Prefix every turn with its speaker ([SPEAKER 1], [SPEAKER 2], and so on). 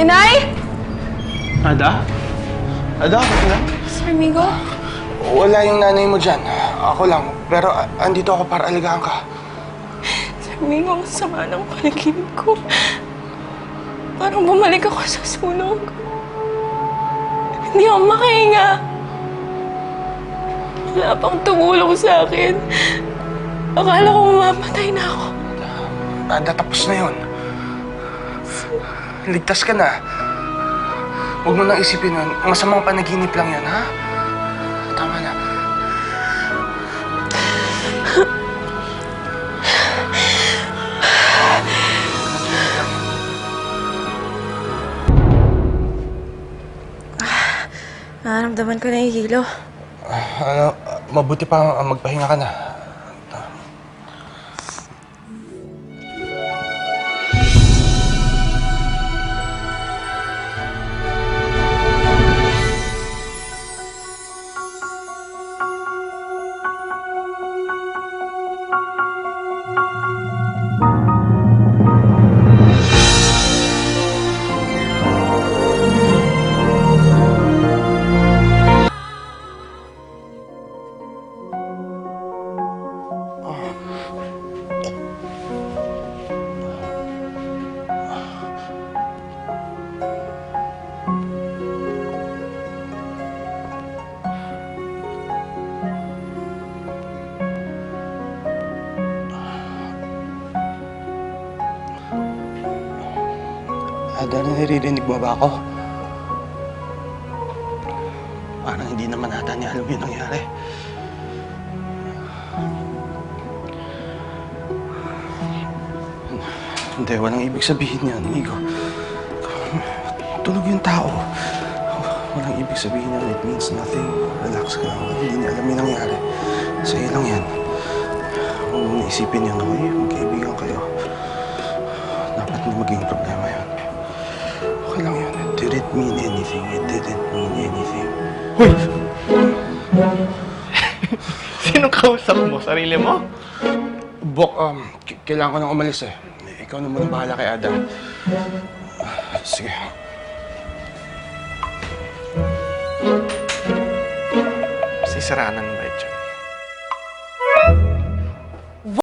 [SPEAKER 1] Inay? Ada? Ada, okay lang?
[SPEAKER 2] Sir Migo?
[SPEAKER 1] Wala yung nanay mo dyan. Ako lang. Pero ah, andito ako para alagaan ka.
[SPEAKER 2] Sir Migo, ang sama ng panaginip ko. Parang bumalik ako sa sunog. Hindi ako makahinga. Wala pang tumulong sa akin. Akala ko mamamatay na ako.
[SPEAKER 1] Ada, tapos na yun. Ligtas ka na. Huwag mo nang isipin yun. Masamang panaginip lang yan, ha? Tama na.
[SPEAKER 2] Nararamdaman ko na yung hilo.
[SPEAKER 1] Ano, mabuti pa magpahinga ka na. Ada, naririnig mo ba ako? Parang hindi naman ata niya alam yung nangyari. Hindi, walang ibig sabihin yan, amigo. Tulog yung tao. Walang ibig sabihin yan. It means nothing. Relax ka lang. Hindi niya alam yung nangyari. Sa'yo lang yan. Huwag mo naisipin yan. Okay, magkaibigan kayo. Yun. It mean anything. It didn't mean anything.
[SPEAKER 3] Hoy! Sinong kausap mo? Sarili mo?
[SPEAKER 1] Bok, um, k- kailangan ko nang umalis eh. Ikaw na muna bahala kay Adam. Ah, Sige.
[SPEAKER 3] Sisiranan ba ito?